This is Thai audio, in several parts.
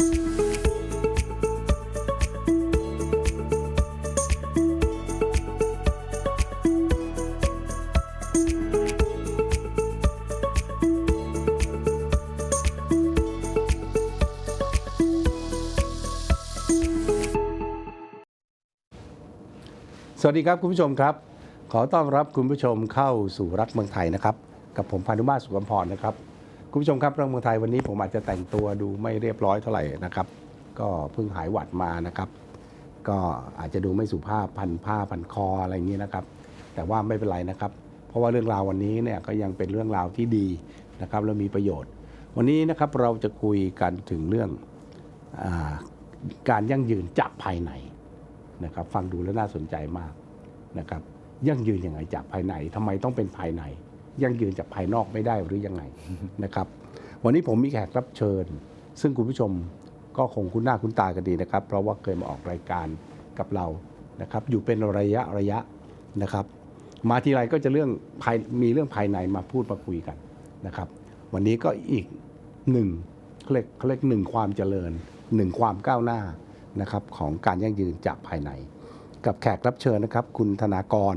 สวัสดีครับ คุณผู้ชมครับ ขอต้อนรับคุณผู้ชมเข้าสู่รักเมืองไทยนะครับ กับผมพานุมาตสุขมพรนะครับ คุณผู้ชมครับเรักเมืองไทยวันนี้ผมอาจจะแต่งตัวดูไม่เรียบร้อยเท่าไหร่นะครับ ก็เพิ่งหายหวัดมานะครับ ก็อาจจะดูไม่สุภาพพันผ้าพันคออะไรอย่างนี้นะครับ แต่ว่าไม่เป็นไรนะครับ เพราะว่าเรื่องราววันนี้เนี่ยก็ยังเป็นเรื่องราวที่ดีนะครับและมีประโยชน์ วันนี้นะครับเราจะคุยกันถึงเรื่องอการยั่งยืนจากภายในนะครับ ฟังดูแล้วน่าสนใจมากนะครับยั่งยืนยังไงจากภายในทำไมต้องเป็นภายใน ยั่งยืนจากภายนอกไม่ได้หรือยังไงนะครับ วันนี้ผมมีแขกรับเชิญ ซึ่งคุณผู้ชมก็คงคุ้นหน้าคุ้นตากันดีนะครับ เพราะว่าเคยมาออกรายการกับเรานะครับ อยู่เป็นระยะระยะนะครับ มาทีไรก็จะเรื่องภายมีเรื่องภายในมาพูดมาคุยกันนะครับ วันนี้ก็อีกหนึ่งเขาเรียกเขาเรียกหนึ่งความเจริญหนึ่งความก้าวหน้านะครับของการยั่งยืนจากภายใน กับแขกรับเชิญนะครับ คุณธนากร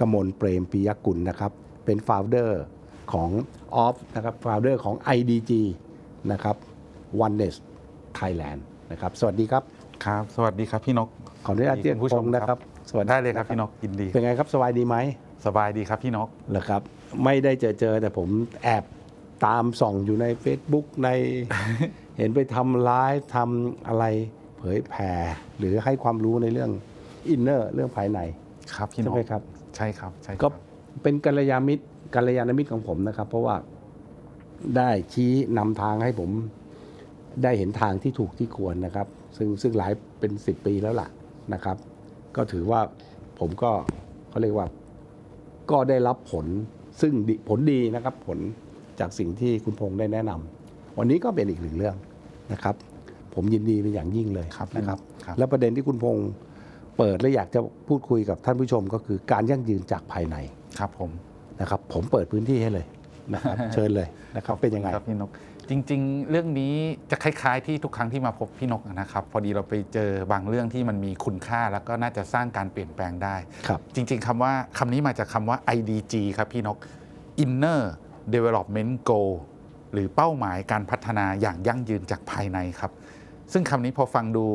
กมลเปรมปิยกุลนะครับ เป็นฟ o u เดอร์ของออฟนะครับฟ o u เดอร์ของ IDG นะครับ Oneness Thailand นะครับ สวัสดีครับ ครับ สวัสดีครับพี่นกขออนุญาตเรียกคุณผู้พชงมษ์นะครับ สวัสดีได้เลยครับพี่นกยินดี เป็นไงครับสบายดีไหม สบายดีครับพี่นกเหรอครับ ไม่ได้เจอเจอแต่ผมแอบตามส่องอยู่ใน Facebook ใน เห็นไปทำไลฟ์ทำอะไรเผยแผ่หรือให้ความรู้ในเรื่องอินเนอร์เรื่องภายในครับพี่นใช่กไหมครับ ใช่ครับ ใช่ครับก็ เป็นกัลยาณมิตรกัลยาณมิตรของผมนะครับ เพราะว่าได้ชี้นำทางให้ผมได้เห็นทางที่ถูกที่ควรนะครับ ซึ่งซึ่งหลายเป็นสิบปีแล้วล่ะนะครับ ก็ถือว่าผมก็เขาเรียกว่าก็ได้รับผลซึ่งดีผลดีนะครับ ผลจากสิ่งที่คุณพงษ์ได้แนะนำวันนี้ก็เป็นอีกหนึ่งเรื่องนะครับ ผมยินดีเป็นอย่างยิ่งเลยครับนะครับครับและประเด็นที่คุณพงษ์เปิดและอยากจะพูดคุยกับท่านผู้ชมก็คือการยั่งยืนจากภายใน ครับผมนะครับผมเปิดพื้นที่ให้เลยนะครับเชิญเลยนะครับเป็นยังไงครับพี่นกจริง ๆ เรื่องนี้จะคล้าย ๆ ที่ทุกครั้งที่มาพบพี่นกนะครับ พอดีเราไปเจอบางเรื่องที่มันมีคุณค่าแล้วก็น่าจะสร้างการเปลี่ยนแปลงได้ครับจริง ๆคำว่าคำนี้มาจากคำว่า IDG ครับพี่นก Inner Development Goal หรือเป้าหมายการพัฒนาอย่างยั่งยืนจากภายในครับ ซึ่งคำนี้พอฟังดู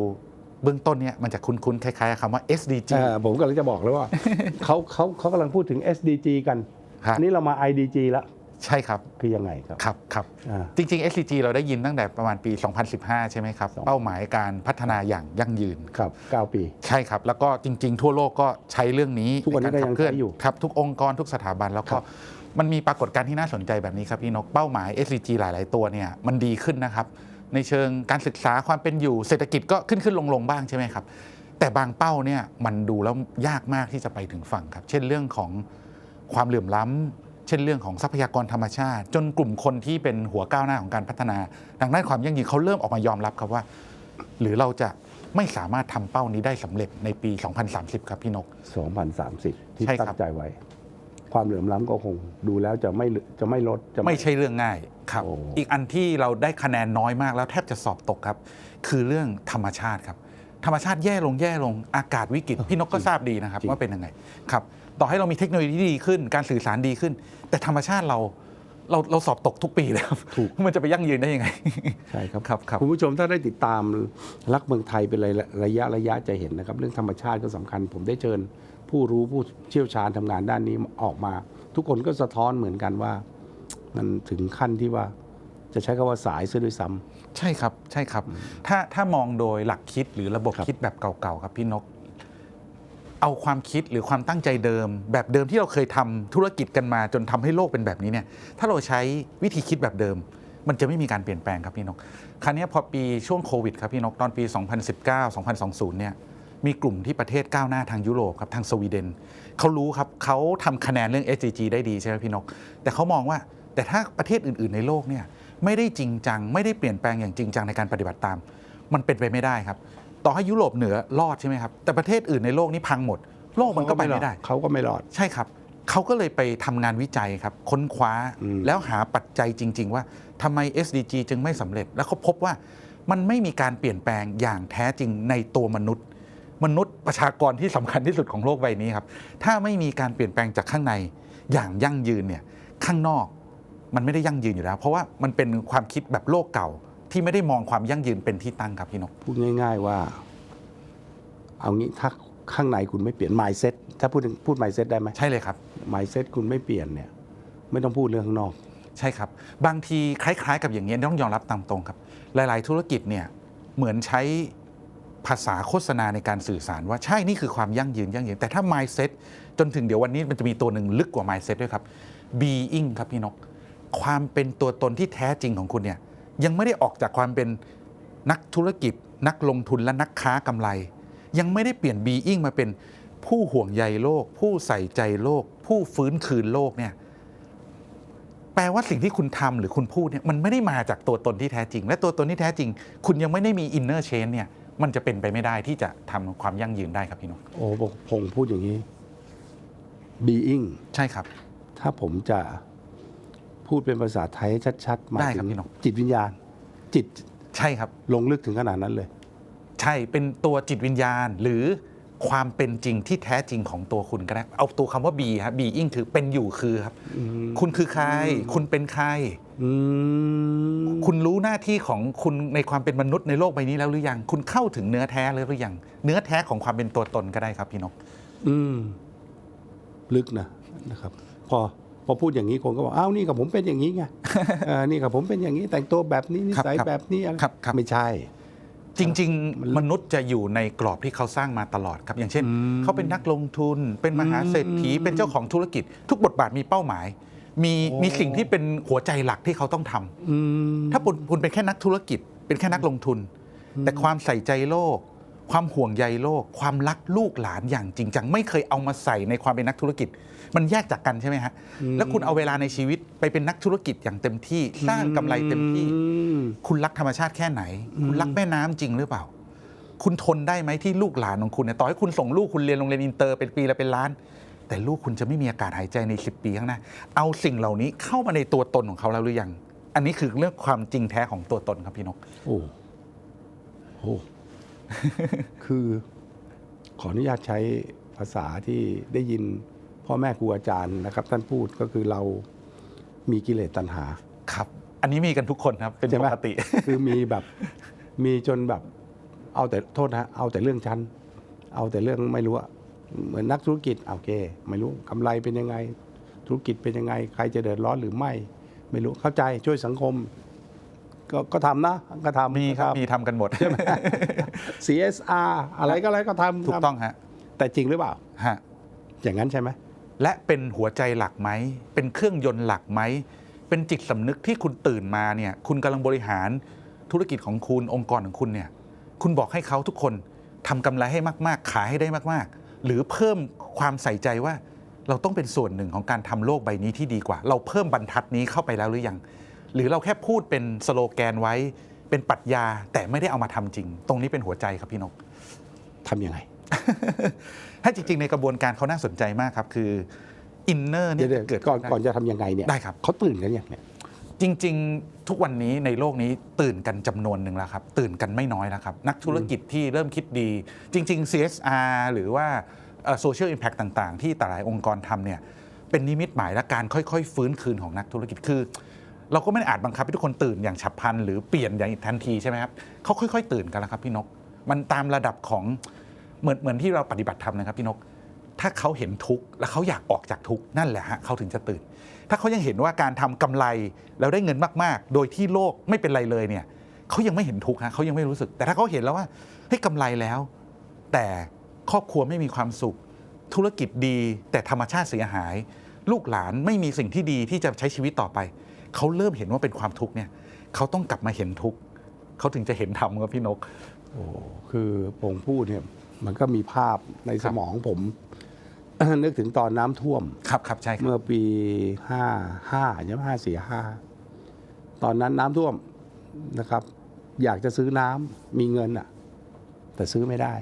เบื้องต้นเนี่ยมันจะคุ้นๆคล้ายๆกับคำว่า SDG เอ่อผมกำลังจะบอกแล้วว่า เขาเขาเขากำลังพูดถึง SDG กันฮะ อันนี้เรามา IDG แล้วใช่ครับ คือยังไงครับ ครับครับอ่าจริง ๆ SDG เราได้ยินตั้งแต่ประมาณปี 2015 ใช่ไหมครับสองเป้าหมายการพัฒนาอย่างยั่งยืน ครับ 9 ปี ใช่ครับ แล้วก็จริง ๆ ทั่วโลกก็ใช้เรื่องนี้ทุกวันนี้ใารขับเคลื่อนก็ยังใช้อยู่ครับ ทุกองค์กรทุกสถาบันแล้วคก็รับ มันมีปรากฏการณ์ที่น่าสนใจแบบนี้ครับพี่นกเป้าหมาย SDG หลาย ๆ ตัวเนี่ยมันดีขึ้นนะครับ ในเชิงการศึกษาความเป็นอยู่เศรษฐกิจก็ขึ้นขึ้นลงลงๆบ้างใช่ไหมครับ แต่บางเป้าเนี่ยมันดูแล้วยากมากที่จะไปถึงฝั่งครับ เช่นเรื่องของความเหลื่อมล้ำเช่นเรื่องของทรัพยากรธรรมชาติ จนกลุ่มคนที่เป็นหัวก้าวหน้าของการพัฒนาดังนั้นความยั่งยืนเขาเริ่มออกมายอมรับครับว่า หรือเราจะไม่สามารถทำเป้านี้ได้สำเร็จในปี 2030 ครับพี่นก 2030 ที่ใช่ครับตั้งใจไว้ ความเหลื่อมล้ำก็คงดูแล้วจะไม่จะไม่ลดจะไม่ใช่เรื่องง่ายครับโอ้อีกอันที่เราได้คะแนนน้อยมากแล้วแทบจะสอบตกครับ คือเรื่องธรรมชาติครับ ธรรมชาติแย่ลงแย่ลงอากาศวิกฤตพี่นกก็ทราบดีนะครับว่าเป็นยังไงครับต่อให้เรามีเทคโนโลยีที่ดีขึ้น การสื่อสารดีขึ้น แต่ธรรมชาติเราเราเราสอบตกทุกปีเลยครับถูกมันจะไปยั่งยืนได้ยังไงใช่ครับครับครับคุณผู้ชมถ้าได้ติดตามรักเมืองไทยเป็นระยะระยะระยะจะเห็นนะครับ เรื่องธรรมชาติก็สำคัญ ผมได้เชิญ ผู้รู้ผู้เชี่ยวชาญทำงานด้านนี้ออกมา ทุกคนก็สะท้อนเหมือนกันว่า มันถึงขั้นที่ว่าจะใช้คำว่าสายซะด้วยซ้ำใช่ครับใช่ครับ ถ้าถ้ามองโดยหลักคิดหรือระบบครับคิดแบบเก่าๆครับพี่นก เอาความคิดหรือความตั้งใจเดิม แบบเดิมที่เราเคยทำธุรกิจกันมาจนทำให้โลกเป็นแบบนี้เนี่ย ถ้าเราใช้วิธีคิดแบบเดิม มันจะไม่มีการเปลี่ยนแปลงครับพี่นก คราวนี้พอปีช่วงโควิดครับพี่นกตอนปี 2019 2020 เนี่ย มีกลุ่มที่ประเทศก้าวหน้าทางยุโรปครับทางสวีเดนเขารู้ครับเขาทำคะแนนเรื่อง SDG ได้ดีใช่ไหมพี่นก แต่เขามองว่าแต่ถ้าประเทศอื่น ๆ ในโลกเนี่ยไม่ได้จริงจัง ไม่ได้เปลี่ยนแปลงอย่างจริงจังในการปฏิบัติตาม มันเป็นไปไม่ได้ครับ ต่อให้ยุโรปเหนือรอดใช่ไหมครับแต่ประเทศอื่นในโลกนี้พังหมด โลกมันก็ไปไม่ได้เขาก็ไม่รอดใช่ครับเขาก็เลยไปทำงานวิจัยครับค้นคว้าอืมแล้วหาปัจจัยจริง ๆ ว่าทำไม SDG จึงไม่สำเร็จ แล้วเขาพบว่ามันไม่มีการเปลี่ยนแปลงอย่างแท้จริงในตัวมนุษย์ มนุษย์ประชากรที่สำคัญที่สุดของโลกใบนี้ครับ ถ้าไม่มีการเปลี่ยนแปลงจากข้างในอย่างยั่งยืนเนี่ยข้างนอกมันไม่ได้ยั่งยืนอยู่แล้ว เพราะว่ามันเป็นความคิดแบบโลกเก่าที่ไม่ได้มองความยั่งยืนเป็นที่ตั้งครับพี่นกพูดง่าย ๆว่า เอางี้ถ้าข้างในคุณไม่เปลี่ยน mindset ถ้าพูดถึงพูด mindset ได้ไหมใช่เลยครับ mindset คุณไม่เปลี่ยนเนี่ย ไม่ต้องพูดเรื่องข้างนอก ใช่ครับ บางทีคล้าย ๆ กับอย่างนี้ยต้องยอมรับตามตรงครับ หลาย ๆ ธุรกิจเนี่ยเหมือนใช้ ภาษาโฆษณาในการสื่อสารว่าใช่นี่คือความยั่งยืนยั่งยืน แต่ถ้า mindset จนถึงเดี๋ยววันนี้มันจะมีตัวหนึ่งลึกกว่า mindset ด้วยครับ being ครับพี่นก ความเป็นตัวตนที่แท้จริงของคุณเนี่ยยังไม่ได้ออกจากความเป็นนักธุรกิจ นักลงทุนและนักค้ากำไร ยังไม่ได้เปลี่ยน being มาเป็นผู้ห่วงใยโลก ผู้ใส่ใจโลก ผู้ฟื้นคืนโลกเนี่ยแปลว่าสิ่งที่คุณทำหรือคุณพูดเนี่ยมันไม่ได้มาจากตัวตนที่แท้จริง และตัวตนที่แท้จริง คุณยังไม่ได้มีอินเนอร์เชนเนี่ย มันจะเป็นไปไม่ได้ที่จะทำความยั่งยืนได้ครับพี่นกโอ้บอกพงพูดอย่างนี้ being ใช่ครับ ถ้าผมจะพูดเป็นภาษาไทยชัดๆหมายได้ถึครับงพี่นกจิตวิญญาณ จิตใช่ครับ ลงลึกถึงขนาดนั้นเลย ใช่เป็นตัวจิตวิญญาณหรือ ความเป็นจริงที่แท้จริงของตัวคุณก็ได้เอาตัวคำว่า be ครับ being คือเป็นอยู่คือครับ คุณคือใคร คุณเป็นใคร อืม คุณรู้หน้าที่ของคุณในความเป็นมนุษย์ในโลกใบนี้แล้วหรือยัง คุณเข้าถึงเนื้อแท้แล้วหรือยัง เนื้อแท้ของความเป็นตัวตนก็ได้ครับพี่นก อืม ลึกนะนะครับ พอพอพูดอย่างนี้คนก็บอกอ้าวนี่กับผมเป็นอย่างนี้ไง เออนี่กับผมเป็นอย่างนี้แต่งตัวแบบนี้นิสัยครับแบบนี้อะไรครับครับ ไม่ใช่ จริงมันๆมนุษย์จะอยู่ในกรอบที่เขาสร้างมาตลอดครับ อย่างเช่นอืมเขาเป็นนักลงทุน เป็นมหาเศรษฐีอืมเป็นเจ้าของธุรกิจ ทุกบทบาทมีเป้าหมาย มีโอ้มีสิ่งที่เป็นหัวใจหลักที่เขาต้องทำอืมถ้าคุณคุณเป็นแค่นักธุรกิจ เป็นแค่นักลงทุน แต่ความใส่ใจโลก ความห่วงใยโลก ความรักลูกหลานอย่างจริงจังไม่เคยเอามาใส่ในความเป็นนักธุรกิจ มันแยกจากกันใช่ไหมฮะแล้วคุณเอาเวลาในชีวิตไปเป็นนักธุรกิจอย่างเต็มที่สร้างกำไรเต็มที่อืมคุณรักธรรมชาติแค่ไหน คุณรักแม่น้ำจริงหรือเปล่า คุณทนได้ไหมที่ลูกหลานของคุณเนี่ยต่อให้คุณส่งลูกคุณเรียนโรงเรียนอินเตอร์เป็นปีละเป็นล้าน แต่ลูกคุณจะไม่มีอากาศหายใจใน 10 ปีข้างหน้าเอาสิ่งเหล่านี้เข้ามาในตัวตนของเขาแล้วหรือยังอันนี้คือเรื่องความจริงแท้ของตัวตนครับพี่นกโอ้โหคือขออนุญาตใช้ภาษาที่ได้ยิน พ่อแม่ครูอาจารย์นะครับ ท่านพูดก็คือเรามีกิเลสตัณหาครับ อันนี้มีกันทุกคนครับ เป็นใช่ไหปมกติ คือมีแบบมีจนแบบเอาแต่โทษนะเอาแต่เรื่องชั้น เอาแต่เรื่องไม่รู้อะเหมือนนักธุรกิจโอเค ไม่รู้กำไรเป็นยังไง ธุรกิจเป็นยังไง ใครจะเดือดร้อนหรือไม่ ไม่รู้เข้าใจช่วยสังคม ก็ก็ทำนะ ก็ทำมีครับทำมีทำกันหมด CSR อะไรก็อะไรก็ทำถูกต้องฮะแต่จริงหรือเปล่าฮะอย่างนั้นใช่ไหม และเป็นหัวใจหลักไหม เป็นเครื่องยนต์หลักไหม เป็นจิตสำนึกที่คุณตื่นมาเนี่ย คุณกำลังบริหารธุรกิจของคุณองค์กรของคุณเนี่ย คุณบอกให้เขาทุกคนทำกำไรให้มาก ๆ ขายให้ได้มาก ๆ หรือเพิ่มความใส่ใจว่าเราต้องเป็นส่วนหนึ่งของการทำโลกใบนี้ที่ดีกว่า เราเพิ่มบรรทัดนี้เข้าไปแล้วหรือยัง หรือเราแค่พูดเป็นสโลแกนไว้ เป็นปรัชญาแต่ไม่ได้เอามาทำจริง ตรงนี้เป็นหัวใจครับพี่นกทำยังไง ถ้าจริง ๆ ในกระบวนการเขาน่าสนใจมากครับ คืออินเนอร์เนี่เดี๋ยยวๆเกิดก่อนขึ้ก่อนจะทำยังไงเนี่ยได้ครับเขาตื่นกันอย่างเนี่ยจริง ๆ ทุกวันนี้ในโลกนี้ตื่นกันจำนวนหนึ่งแล้วครับ ตื่นกันไม่น้อยแล้วครับ นักธุรกิจที่เริ่มคิดดี จริง ๆ CSR หรือว่าโซเชียลอิมแพคต่างๆ ที่แต่หลายองค์กรทำเนี่ยเป็นนิมิตหมายและการค่อยๆ ฟื้นคืนของนักธุรกิจคือ เราก็ไม่ได้อาจบังคับให้ทุกคนตื่นอย่างฉับพลันหรือเปลี่ยนอย่างทันทีใช่ไหมครับเขาค่อย ๆ ตื่นกันแล้วครับพี่นก มันตามระดับของ เหมือนเหมือนที่เราปฏิบัติธรรมนะครับพี่นก ถ้าเขาเห็นทุกข์แล้วเขาอยากออกจากทุกข์นั่นแหละฮะเขาถึงจะตื่น ถ้าเขายังเห็นว่าการทำกำไรแล้วได้เงินมากๆ โดยที่โลกไม่เป็นไรเลยเนี่ยเขายังไม่เห็นทุกข์ฮะเขายังไม่รู้สึก แต่ถ้าเขาเห็นแล้วว่าเฮ้ยกำไรแล้ว แต่ครอบครัวไม่มีความสุข ธุรกิจดี แต่ธรรมชาติเสียหาย ลูกหลานไม่มีสิ่งที่ดีที่จะใช้ชีวิตต่อไปเขาเริ่มเห็นว่าเป็นความทุกข์เนี่ยเขาต้องกลับมาเห็นทุกข์เขาถึงจะเห็นธรรมครับพี่นกโอ้คือผมพูดเนี่ย มันก็มีภาพในครัสบมองผม นึกถึงตอนน้ำท่วม ครับครับใช่ครับ เมื่อปีห้าห้าใช่ไหมห้าสี่ห้าตอนนั้นน้ำท่วมนะครับ อยากจะซื้อน้ำมีเงินอะ แต่ซื้อไม่ได้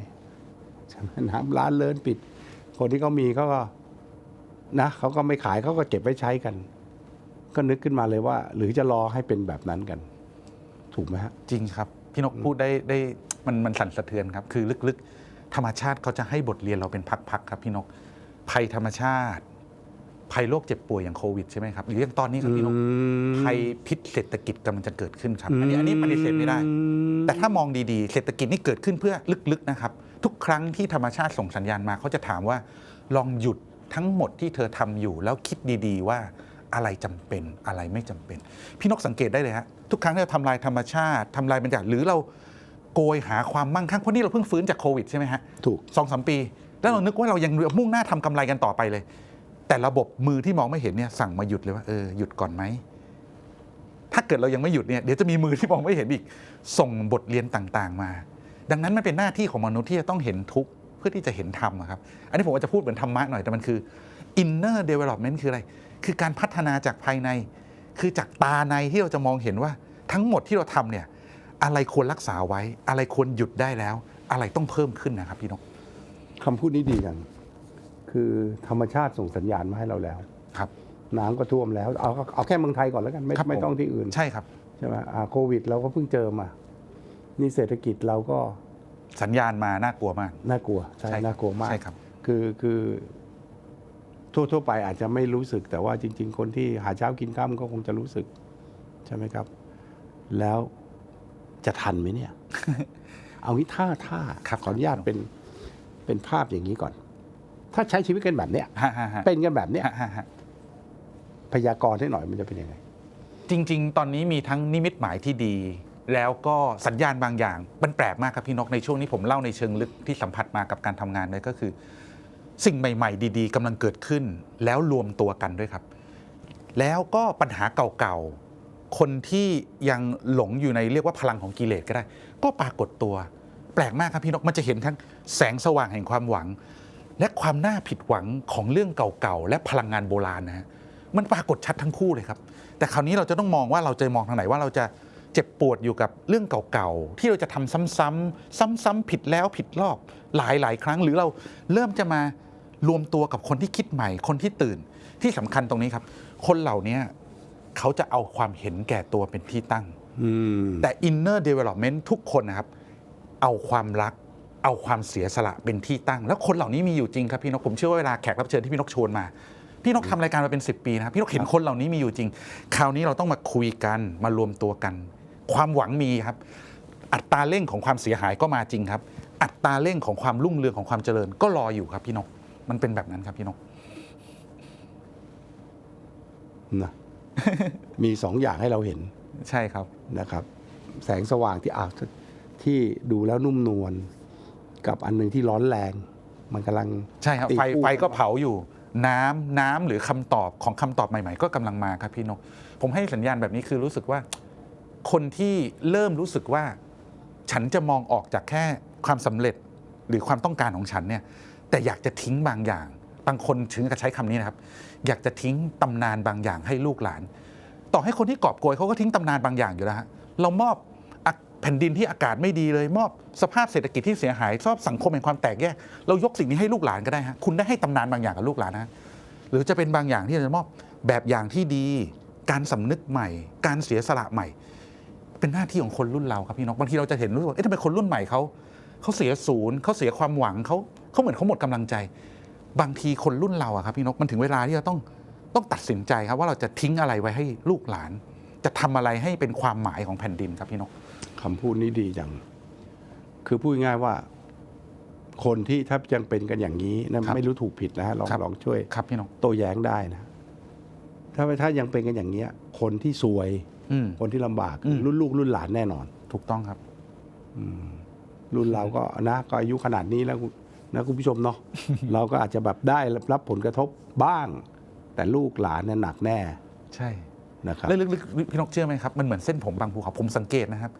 ใช่ไหมน้ำร้านเลินปิด คนที่เขามีเขาก็นะเขาก็ไม่ขายเขาก็เก็บไว้ใช้กัน ก็นึกขึ้นมาเลยว่า หรือจะรอให้เป็นแบบนั้นกัน ถูกไหมฮะ จริงครับเพี่นกพูดได้ได้มันมันสั่นสะเทือนครับ คือลึกๆ ธรรมชาติเขาจะให้บทเรียนเราเป็นพักๆครับพี่นก ภัยธรรมชาติ ภัยโรคเจ็บป่วยอย่างโควิดใช่ไหมครับหรืออย่างตอนนี้ครับพี่นกภัยพิษเศรษฐกิจกำลังจะเกิดขึ้นครับ อันนี้อันนี้ปฏิเสธไม่ได้ แต่ถ้ามองดีๆ เศรษฐกิจนี่เกิดขึ้นเพื่อลึกๆนะครับ ทุกครั้งที่ธรรมชาติส่งสัญญาณมาเขาจะถามว่า ลองหยุดทั้งหมดที่เธอทำอยู่ แล้วคิดดีๆว่าอะไรจำเป็นอะไรไม่จำเป็น พี่นกสังเกตได้เลยฮะทุกครั้งที่เราทำลายธรรมชาติทำลายบรรยากาศหรือเรา โกยหาความมั่งคั่งเพราะนี่เราเพิ่งฟื้นจากโควิดใช่ไหมฮะถูกสองสามปี แล้วเรานึกว่าเรายังมุ่งหน้าทำกำไรกันต่อไปเลย แต่ระบบมือที่มองไม่เห็นเนี่ยสั่งมาหยุดเลยว่าเออหยุดก่อนไหมถ้าเกิดเรายังไม่หยุดเนี่ยเดี๋ยวจะมีมือที่มองไม่เห็นอีก ส่งบทเรียนต่างๆ มา ดังนั้นมันเป็นหน้าที่ของมนุษย์ที่จะต้องเห็นทุกข์เพื่อที่จะเห็นธรรมอะครับ อันนี้ผมว่าจะพูดเหมือนธรรมะหน่อยแต่มันคือ inner development คืออะไร คือการพัฒนาจากภายใน คือจากตาในที่เราจะมองเห็นว่าทั้งหมดที่เราทำเนี่ย อะไรควรรักษาไว้ อะไรควรหยุดได้แล้ว อะไรต้องเพิ่มขึ้นนะครับพี่นกคำพูดนี้ดีจังคือธรรมชาติส่งสัญญาณมาให้เราแล้ว ครับน้ำก็ท่วมแล้วเอาเอาแค่เมืองไทยก่อนแล้วกันไม่ครับไม่ผมต้องที่อื่นใช่ครับใช่ไหมอ่าโควิดเราก็เพิ่งเจอมา นี่เศรษฐกิจเราก็สัญญาณมาน่ากลัวมากน่ากลัวใช่ใช่ครับน่ากลัวมากใช่ครับ คือคือทั่วทั่วไปอาจจะไม่รู้สึก แต่ว่าจริง ๆ คนที่หาเช้ากินข้ามก็คงจะรู้สึก ใช่ไหมครับ แล้ว จะทันไหมเนี่ย เอางี้ถ้าถ้าครับขออนุญาตเป็นเป็นภาพอย่างนี้ก่อน ถ้าใช้ชีวิตกันแบบเนี้ยฮะฮะฮะเป็นกันแบบเนี้ยฮะฮะฮะพยากรณ์ให้หน่อยมันจะเป็นยังไง จริง ๆ ตอนนี้มีทั้งนิมิตหมายที่ดี แล้วก็สัญญาณบางอย่างมันแปลกมากครับพี่นกในช่วงนี้ผมเล่าในเชิงลึกที่สัมผัสมากับการทำงานเลยก็คือ สิ่งใหม่ ๆ ดี ๆกำลังเกิดขึ้น แล้วรวมตัวกันด้วยครับ แล้วก็ปัญหาเก่าๆ คนที่ยังหลงอยู่ในเรียกว่าพลังของกิเลสก็ได้ ก็ปรากฏตัว แปลกมากครับพี่นกมันจะเห็นทั้งแสงสว่างแห่งความหวัง และความน่าผิดหวังของเรื่องเก่าๆและพลังงานโบราณนะฮะมันปรากฏชัดทั้งคู่เลยครับ แต่คราวนี้เราจะต้องมองว่าเราจะมองทางไหนว่าเราจะเจ็บปวดอยู่กับเรื่องเก่าๆ ที่เราจะทำซ้ำๆซ้ำๆผิดแล้วผิดรอบหลายๆ ครั้ง หรือเราเริ่มจะมารวมตัวกับคนที่คิดใหม่ คนที่ตื่นที่สำคัญตรงนี้ครับ คนเหล่านี้ เขาจะเอาความเห็นแก่ตัวเป็นที่ตั้งอืมแต่ inner development ทุกคนนะครับ เอาความรัก เอาความเสียสละเป็นที่ตั้ง แล้วคนเหล่านี้มีอยู่จริงครับพี่นกผมเชื่อว่าเวลาแขกรับเชิญที่พี่นกชวนมาพี่นกทำรายการมาเป็น 10 ปีนะครับพี่นกเห็นคนเหล่านี้มีอยู่จริง คราวนี้เราต้องมาคุยกันมารวมตัวกัน ความหวังมีครับ อัตราเร่งของความเสียหายก็มาจริงครับ อัตราเร่งของความรุ่งเรืองของความเจริญก็รออยู่ครับพี่นกมันเป็นแบบนั้นครับพี่นกนะ มีสองอย่างให้เราเห็นใช่ครับนะครับ แสงสว่างที่อาที่ดูแล้วนุ่มนวลกับอันหนึ่งที่ร้อนแรง มันกำลังใช่ครับตีไฟคู่ไฟก็กันเผาอยู่ น้ำน้ำหรือคำตอบของคำตอบใหม่ๆ ก็กำลังมาครับพี่นก ผมให้สัญญาณแบบนี้คือรู้สึกว่า คนที่เริ่มรู้สึกว่า ฉันจะมองออกจากแค่ความสำเร็จหรือความต้องการของฉันเนี่ยแต่อยากจะทิ้งบางอย่าง บางคนถึงกับใช้คำนี้นะครับ อยากจะทิ้งตำนานบางอย่างให้ลูกหลาน ต่อให้คนที่กอบโกยเขาก็ทิ้งตำนานบางอย่างอยู่แล้วฮะเรามอบแผ่นดินที่อากาศไม่ดีเลย มอบสภาพเศรษฐกิจที่เสียหายชอบสังคมแห่งความแตกแยกเรายกสิ่งนี้ให้ลูกหลานก็ได้ฮะคุณได้ให้ตำนานบางอย่างกับลูกหลานนะหรือจะเป็นบางอย่างที่จะมอบแบบอย่างที่ดี การสำนึกใหม่ การเสียสละใหม่ เป็นหน้าที่ของคนรุ่นเราครับพี่นกบางทีเราจะเห็นรู้สึกว่าเอ๊ะทำไมคนรุ่นใหม่เขาเขาเสียศูนย์เขาเสียความหวังเขาเขาเหมือนเขาหมดกำลังใจ บางทีคนรุ่นเราอะครับพี่นกมันถึงเวลาที่เราต้องต้องตัดสินใจครับว่าเราจะทิ้งอะไรไว้ให้ลูกหลาน จะทำอะไรให้เป็นความหมายของแผ่นดินครับพี่นกคำพูดนี้ดีจังคือพูดง่ายๆว่าคนที่ถ้ายังเป็นกันอย่างนี้นะครับไม่รู้ถูกผิดนะฮะลองครับลองช่วยครับพี่นกโต้แย้งได้นะ ถ้าถ้ายังเป็นกันอย่างเนี้ย คนที่ซวยอืมคนที่ลำบากอืมรุ่นลูกรุ่นหลานแน่นอน ถูกต้องครับรุ่นเราก็นะก็อายุขนาดนี้แล้ว นะคุณผู้ชมเนาะ เราก็อาจจะแบบได้รับผลกระทบบ้าง แต่ลูกหลานเนี่ยหนักแน่ใช่นะครับแล้วลึกๆพี่นกเชื่อไหมครับ มันเหมือนเส้นผมบางภูเขาผมสังเกตนะครับ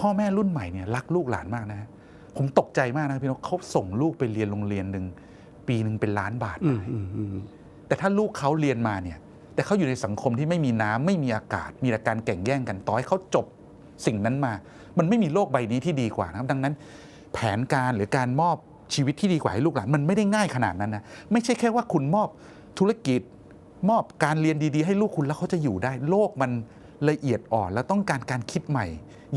พ่อแม่รุ่นใหม่เนี่ยรักลูกหลานมากนะฮะผมตกใจมากนะพี่นกเขาส่งลูกไปเรียนโรงเรียนหนึ่งปีหนึ่งเป็นล้านบาทอืได้มอืมอืมแต่ถ้าลูกเขาเรียนมาเนี่ย แต่เขาอยู่ในสังคมที่ไม่มีน้ำไม่มีอากาศ มีแต่การแข่งแย่งกันต่อให้เขาจบสิ่งนั้นมา มันไม่มีโลกใบนี้ที่ดีกว่านะครับ ดังนั้น แผนการหรือการมอบ ชีวิตที่ดีกว่าให้ลูกหลานมันไม่ได้ง่ายขนาดนั้นนะไม่ใช่แค่ว่าคุณมอบธุรกิจ มอบการเรียนดีๆ ให้ลูกคุณแล้วเขาจะอยู่ได้ โลกมันละเอียดอ่อน และต้องการการคิดใหม่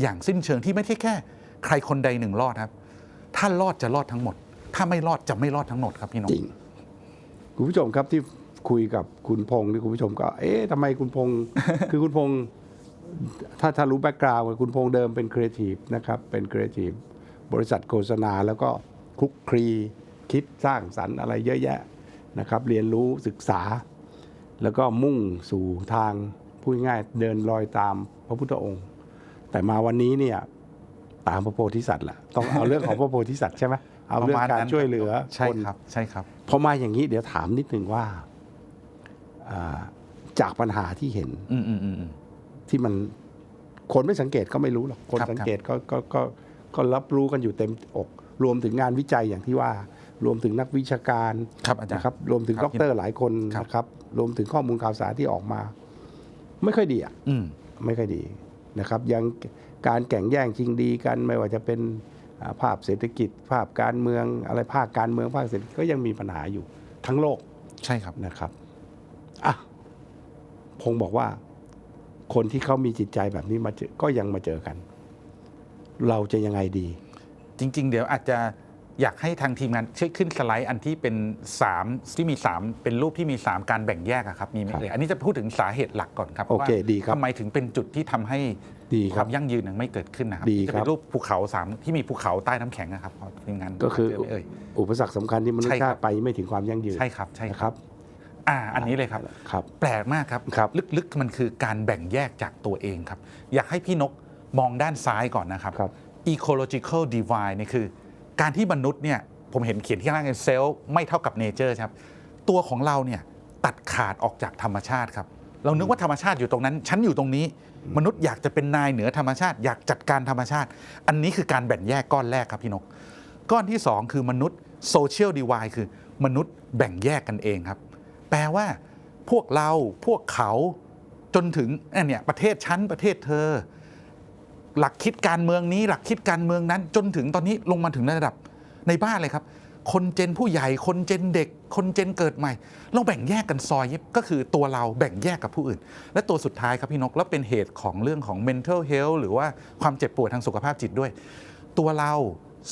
อย่างสิ้นเชิงที่ไม่ใช่แค่ ใครคนใดหนึ่งรอดครับ ถ้ารอดจะรอดทั้งหมด ถ้าไม่รอดจะไม่รอดทั้งหมดครับพี่นกจริงคุณผู้ชมครับที่คุยกับคุณพงศ์ที่คุณผู้ชมก็ เอ๊ะทำไมคุณพงศ์คือคุณพงศ์ถ้าถ้ารู้แบ็กกราวด์คุณพงศ์เดิมเป็นครีเอทีฟนะครับเป็นครีเอทีฟบริษัทโฆษณาแล้วก็ คลุกคลีคิดสร้างสรรค์อะไรเยอะแยะนะครับ เรียนรู้ศึกษา แล้วก็มุ่งสู่ทางพูดง่ายๆเดินรอยตามพระพุทธองค์ แต่มาวันนี้เนี่ยตามพระโพธิสัตว์ละต้องเอาเรื่องของพระโพธิสัตว์ใช่ไหมเอาเรื่องการช่วยเหลือใช่คนครับใช่ครับพอมาอย่างนี้เดี๋ยวถามนิดนึงว่าอ่าจากปัญหาที่เห็นอืมอืมอืมอืมที่มันคนไม่สังเกตก็ไม่รู้หรอกคนครับสังเกตก็ก็ก็ก็รับรู้กันอยู่เต็มอก รวมถึงงานวิจัยอย่างที่ว่า รวมถึงนักวิชาการครับอาจารย์นะครับรวมถึงครับด็อกเตอร์หลายคนครับนะครับรวมถึงข้อมูลข่าวสารที่ออกมา ไม่ค่อยดีอะอืมไม่ค่อยดีนะครับ ยังการแข่งแย่งชิงดีกันไม่ว่าจะเป็นอ่าภาพเศรษฐกิจ ภาพการเมืองอะไรภาคการเมืองภาคเศรษฐกิจก็ยังมีปัญหาอยู่ทั้งโลกใช่ครับนะครับอะพงบอกว่าคนที่เขามีจิตใจแบบนี้มาเจอก็ยังมาเจอกัน เราจะยังไงดี จริง ๆ เดี๋ยวอาจจะอยากให้ทางทีมงานช่วยขึ้นสไลด์อันที่เป็น 3 ที่มี 3 เป็นรูปที่มี 3 การแบ่งแยกอะครับมีไหมครับเอ่ยอันนี้จะพูดถึงสาเหตุหลักก่อนครับโอเคว่าดีครับทำไมถึงเป็นจุดที่ทำให้ดีคครัวาบมยั่งยืนยังไม่เกิดขึ้นนะครับดีจะครัเป็บนรูปภูเขาสามที่มีภูเขาใต้น้ำแข็งนะครับทีมงานก็คือ เจไหมเอ่ย อุปสรรคสำคัญที่มนุษใช่ยครัชาบ ติไปไม่ถึงความยั่งยืนใช่ครับใช่นะคครับรับอ่าอันนี้เลยครับ ครับ แปลกมากครับ ครับลึกๆ มันคือการแบ่งแยกจากตัวเองครับ อยากให้พี่นกมองด้านซ้ายก่อนนะครับ ครับ ecological divide เนี่ยคือการที่มนุษย์เนี่ยผมเห็นเขียนที่ข้างล่างเซลล์ไม่เท่ากับเนเจอร์ครับ ตัวของเราเนี่ยตัดขาดออกจากธรรมชาติครับ เรานึกว่าธรรมชาติอยู่ตรงนั้น ฉันอยู่ตรงนี้ มนุษย์อยากจะเป็นนายเหนือธรรมชาติ อยากจัดการธรรมชาติ อันนี้คือการแบ่งแยกก้อนแรกครับพี่นก ก้อนที่ 2 คือมนุษย์ social divide คือมนุษย์แบ่งแยกกันเองครับ แปลว่าพวกเราพวกเขาจนถึงอ้ยเนี่ยประเทศชั้นประเทศเธอ หลักคิดการเมืองนี้หลักคิดการเมืองนั้น จนถึงตอนนี้ลงมาถึงระดับในบ้านเลยครับ คนเจนผู้ใหญ่ คนเจนเด็ก คนเจนเกิดใหม่ เราแบ่งแยกกันซอยก็คือตัวเราแบ่งแยกกับผู้อื่น และตัวสุดท้ายครับพี่นกแล้วเป็นเหตุของเรื่องของ mental health หรือว่าความเจ็บปวดทางสุขภาพจิตด้วย ตัวเรา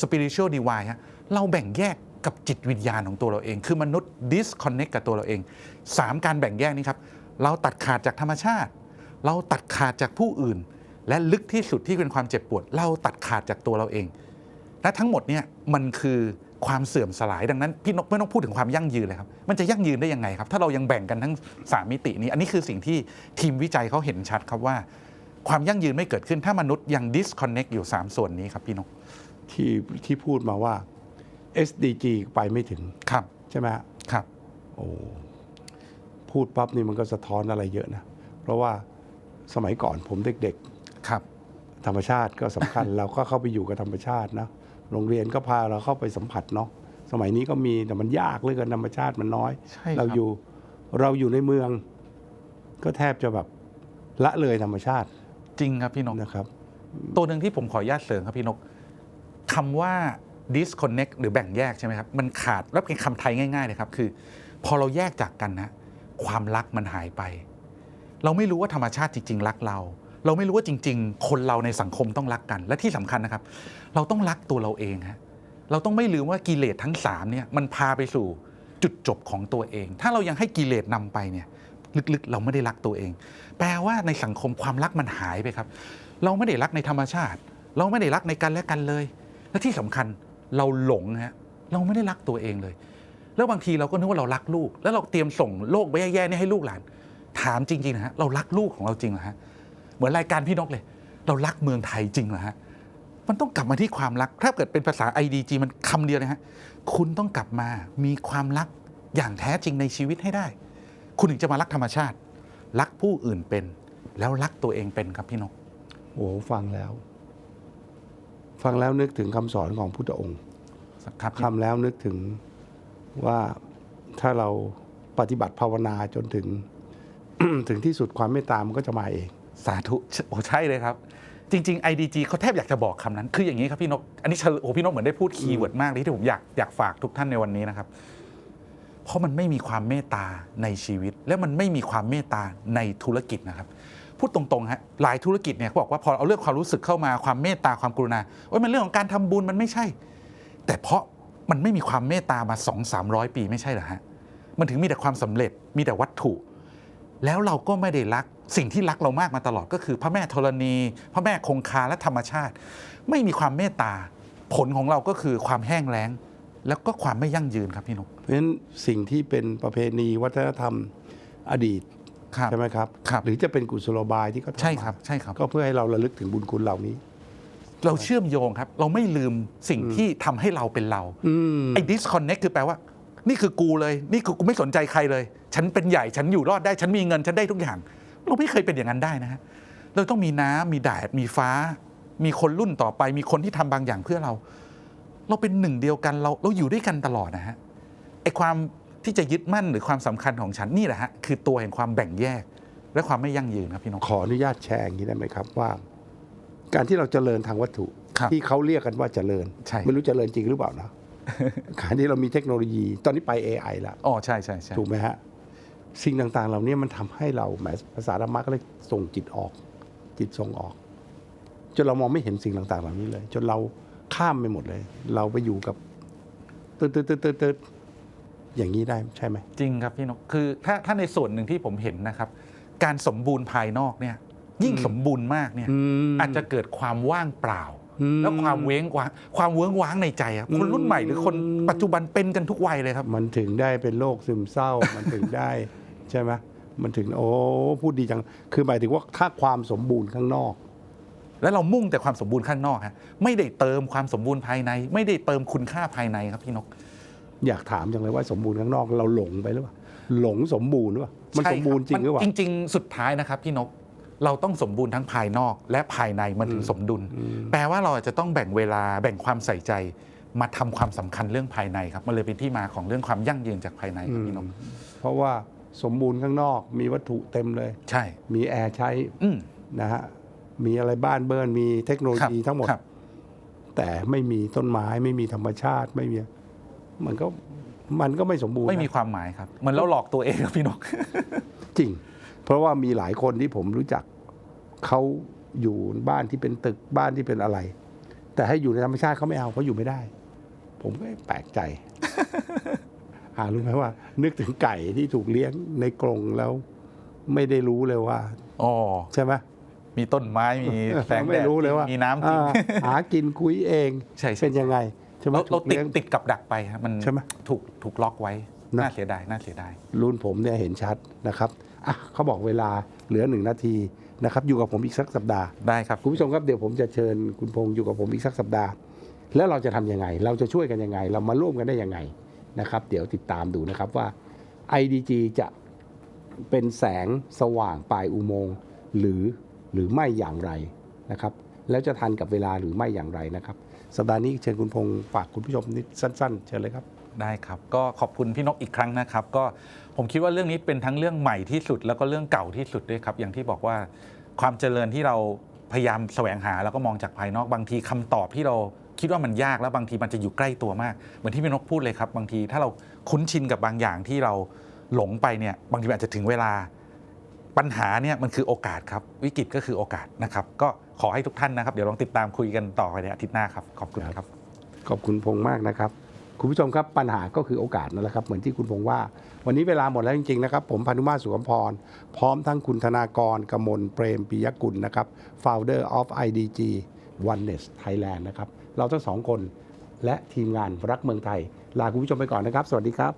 spiritual divide ฮะเราแบ่งแยกกับจิตวิญญาณของตัวเราเอง คือมนุษย์ disconnect กับตัวเราเองสามการแบ่งแยกนี้ครับ เราตัดขาดจากธรรมชาติ เราตัดขาดจากผู้อื่น และลึกที่สุดที่เป็นความเจ็บปวด เราตัดขาดจากตัวเราเองและทั้งหมดเนี่ยมันคือความเสื่อมสลายดังนั้นพี่นกไม่ต้องพูดถึงความยั่งยืนเลยครับ มันจะยั่งยืนได้ยังไงครับ ถ้าเรายังแบ่งกันทั้งสามมิตินี้ อันนี้คือสิ่งที่ทีมวิจัยเขาเห็นชัดครับว่า ความยั่งยืนไม่เกิดขึ้นถ้ามนุษย์ยัง disconnect อยู่ 3 ส่วนนี้ครับพี่นกที่ที่พูดมาว่า SDG ไปไม่ถึงครับใช่ไหมฮะครับโอ้พูดปั๊บนี่มันก็สะท้อนอะไรเยอะนะ เพราะว่าสมัยก่อนผมเด็ก ครับๆธรรมชาติก็สำคัญ เราก็เข้าไปอยู่กับธรรมชาตินะโรงเรียนก็พาเราเข้าไปสัมผัสเนาะสมัยนี้ก็มีแต่มันยากเหลยกันธรรมชาติมันน้อยใช่ครับเราอยู่เราอยู่ในเมือง ก็แทบจะแบบละเลยธรรมชาติ จริงครับพี่นกนะครับ ตัวหนึ่งที่ผมขออนุญาตเสริมครับพี่นกคำว่า disconnect หรือแบ่งแยกใช่ไหมครับ มันขาดแล้วเป็นคำไทยง่ายๆเลยครับ คือ พอเราแยกจากกันนะ ความรักมันหายไป เราไม่รู้ว่าธรรมชาติจริง ๆ รักเรา เราไม่รู้ว่าจริง ๆ คนเราในสังคมต้องรักกัน และที่สำคัญนะครับ เราต้องรักตัวเราเองฮะเราต้องไม่ลืมว่ากิเลสทั้งสามเนี่ยมันพาไปสู่จุดจบของตัวเอง ถ้าเรายังให้กิเลสนำไปเนี่ยลึกๆ เราไม่ได้รักตัวเอง แปลว่าในสังคมความรักมันหายไปครับ เราไม่ได้รักในธรรมชาติ เราไม่ได้รักในกันและกันเลย และที่สำคัญเราหลงฮะเราไม่ได้รักตัวเองเลย แล้วบางทีเราก็นึกว่าเรารักลูก แล้วเราเตรียมส่งโลกใบแย่ๆนี่ให้ลูกหลาน ถามจริงๆนะฮะเรารักลูกของเราจริงเหรอฮะ มือนรายการพี่นกเลย เรารักเมืองไทยจริงเหรอฮะมันต้องกลับมาที่ความรัก ถ้าเกิดเป็นภาษา IDG มันคำเดียวเลยฮะคุณต้องกลับมามีความรักอย่างแท้จริงในชีวิตให้ได้ คุณถึงจะมารักธรรมชาติ รักผู้อื่นเป็น แล้วรักตัวเองเป็นครับพี่นกโอ้ฟังแล้ว ฟังแล้วนึกถึงคำสอนของพุทธองค์ครับคำแล้วนึกถึงว่าถ้าเราปฏิบัติภาวนาจนถึง ถึงที่สุดความเมตตามันก็จะมาเอง สาธุโอ้ใช่เลยครับ จริง ๆ IDG เขาแทบอยากจะบอกคำนั้น คืออย่างนี้ครับพี่นก อันนี้เฉลโอ้พี่นกเหมือนได้พูดคีย์เวิร์ดมากเลยที่ผมอยากอยากฝากทุกท่านในวันนี้นะครับ เพราะมันไม่มีความเมตตาในชีวิต และมันไม่มีความเมตตาในธุรกิจนะครับ พูดตรงๆฮะหลายธุรกิจเนี่ยเขาบอกว่าพอเอาเรื่องความรู้สึกเข้ามาความเมตตาความกรุณาโอ้ยมันเรื่องของการทำบุญมันไม่ใช่ แต่เพราะมันไม่มีความเมตตามา 2 3 0 0 ปีไม่ใช่เหรอฮะมันถึงมีแต่ความสำเร็จมีแต่วัตถุ แล้วเราก็ไม่ได้รักสิ่งที่รักเรามากมาตลอดก็คือ พระแม่ธรณี พระแม่คงคาและธรรมชาติ ไม่มีความเมตตา ผลของเราก็คือความแห้งแล้ง แล้วก็ความไม่ยั่งยืนครับพี่นกเพราะฉะนั้นสิ่งที่เป็นประเพณีวัฒนธรรมอดีตครับใช่ไหมครับครับหรือจะเป็นกุศโลบายที่เขาทำใช่ครับใช่ครับ ก็เพื่อให้เราระลึกถึงบุญคุณเหล่านี้ เราเชื่อมโยงครับ เราไม่ลืมสิ่งที่ทำให้เราเป็นเราอืมไอ้ disconnect คือแปลว่า นี่คือกูเลย นี่คือกูไม่สนใจใครเลย ฉันเป็นใหญ่ฉันอยู่รอดได้ ฉันมีเงินฉันได้ทุกอย่าง เราไม่เคยเป็นอย่างนั้นได้นะฮะเราต้องมีน้ำมีแดดมีฟ้า มีคนรุ่นต่อไป มีคนที่ทำบางอย่างเพื่อเรา เราเป็นหนึ่งเดียวกันเราเราอยู่ด้วยกันตลอดนะฮะไอ้ความที่จะยึดมั่นหรือความสำคัญของฉันนี่แหละฮะคือตัวแห่งความแบ่งแยก และความไม่ยั่งยืนครับพี่นกขออนุญาตแชร์อย่างนี้ได้ไหมครับว่า การที่เราเจริญทางวัตถุครับที่เขาเรียกกันว่าเจริญใช่ไม่รู้เจริญจริงหรือเปล่านะการที่เรามีเทคโนโลยีตอนนี้ไป AI แล้วอ๋อใช่ใช่ใช่ถูกไหมฮะ สิ่งต่างๆ เหล่านี้มันทำให้เราแหมภาษาธรรมะก็เลยส่งจิตออก จิตส่งออก จนเรามองไม่เห็นสิ่งต่าง ๆ เหล่านี้เลย จนเราข้ามไปหมดเลย เราไปอยู่กับตืดตืดตืดตืดตืดอย่างนี้ได้ใช่ไหมจริงครับพี่นกคือถ้าถ้าในส่วนหนึ่งที่ผมเห็นนะครับ การสมบูรณ์ภายนอกเนี่ย ยิ่งสมบูรณ์มากเนี่ยมอาจจะเกิดความว่างเปล่าอืมแล้วความเว้งว้างความเวิ้งว้างในใจครับคนรุ่นใหม่หรือคนอืมปัจจุบันเป็นกันทุกวัยเลยครับ มันถึงได้เป็นโรคซึมเศร้ามันถึงได้ ใช่ไหมมันถึงโอ้พูดดีจัง คือหมายถึงว่าถ้าความสมบูรณ์ข้างนอก แล้วเรามุ่งแต่ความสมบูรณ์ข้างนอกฮะไม่ได้เติมความสมบูรณ์ภายใน ไม่ได้เติมคุณค่าภายในครับพี่นก อยากถามจังเลยว่าสมบูรณ์ข้างนอกเราหลงไปหรือเปล่าหลงสมบูรณ์หรือเปล่ามันใช่สมบูรณ์จริงหรือเปล่ามันจริง ๆ สุดท้ายนะครับพี่นกเราต้องสมบูรณ์ทั้งภายนอกและภายในมันถึงสมดุล แปลว่าเราอาจจะต้องแบ่งเวลาแบ่งความใส่ใจ มาทำความสำคัญเรื่องภายในครับมันเลยเป็นที่มาของเรื่องความยั่งยืนจากภายในครับพี่นกเพราะว่า สมบูรณ์ข้างนอก มีวัตถุเต็มเลย ใช่ มีแอร์ใช้อืม นะฮะมีอะไรบ้านเบิร์นมีเทคโนโลครับยีทั้งหมด ครับ แต่ไม่มีต้นไม้ไม่มีธรรมชาติไม่มีมันก็มันก็ไม่สมบูรณ์ไม่มีนะความหมายครับเหมันเราหลอกตัวเองครับพี่นก จริง เพราะว่ามีหลายคนที่ผมรู้จักเขาอยู่บ้านที่เป็นตึกบ้านที่เป็นอะไร แต่ให้อยู่ในธรรมชาติเขาไม่เอาเขาอยู่ไม่ได้ ผมก็แปลกใจ หารู้ไหมว่า นึกถึงไก่ที่ถูกเลี้ยงในกรงแล้ว ไม่ได้รู้เลยว่าอ๋อใช่ไหมมีต้นไม้มีแสงแดไม่ดรู้เลยว่ามีน้ำจริงอ่าหากินคุยเองใช่ใช่เป็นยังไงใช่ไหมเราเราถูกติดเลี้ยงติดกับดักไปครับมันใช่ไหมถูกถูกล็อกไว้นะน่าเสียดายน่าเสียดายรุ่นผมเนี่ยเห็นชัดนะครับอะเขาบอกเวลาเหลือหนึ่งนาทีนะครับอยู่กับผมอีกสักสัปดาห์ได้ครับคุณผู้ชมครับเดี๋ยวผมจะเชิญคุณพงษ์อยู่กับผมอีกสักสัปดาห์ แล้วเราจะทำยังไง เราจะช่วยกันยังไง เรามาร่วมกันได้ยังไง นะครับ เดี๋ยวติดตามดูนะครับว่า IDG จะเป็นแสงสว่างปลายอุโมงค์หรือหรือไม่อย่างไรนะครับ แล้วจะทันกับเวลาหรือไม่อย่างไรนะครับ สัปดาห์นี้เชิญคุณพงษ์ฝากคุณผู้ชมนิดสั้น ๆ เชิญเลยครับได้ครับ ก็ขอบคุณพี่นกอีกครั้งนะครับ ก็ผมคิดว่าเรื่องนี้เป็นทั้งเรื่องใหม่ที่สุด แล้วก็เรื่องเก่าที่สุดด้วยครับ อย่างที่บอกว่าความเจริญที่เราพยายามแสวงหาแล้วก็มองจากภายนอกบางทีคำตอบที่เรา คิดว่ามันยากแล้วบางทีมันจะอยู่ใกล้ตัวมาก เหมือนที่พี่นกพูดเลยครับ บางทีถ้าเราคุ้นชินกับบางอย่างที่เราหลงไปเนี่ยบางทีมันอาจจะถึงเวลาปัญหาเนี่ยมันคือโอกาสครับวิกฤตก็คือโอกาสนะครับ ก็ขอให้ทุกท่านนะครับ เดี๋ยวลองติดตามคุยกันต่อไปในอาทิตย์หน้าครับขอบคุณครับ ขอบคุณพงษ์มากนะครับ คุณผู้ชมครับปัญหาก็คือโอกาสนั่นแหละครับ เหมือนที่คุณพงษ์ว่า วันนี้เวลาหมดแล้วจริงๆนะครับผมพานุมาสุขมพร พร้อมทั้งคุณธนากรกมลเปรมปิยกุลนะครับ founder of IDG Oneness Thailand นะครับ เราทั้งสองคน และทีมงานรักเมืองไทย ลาคุณผู้ชมไปก่อนนะครับ สวัสดีครับ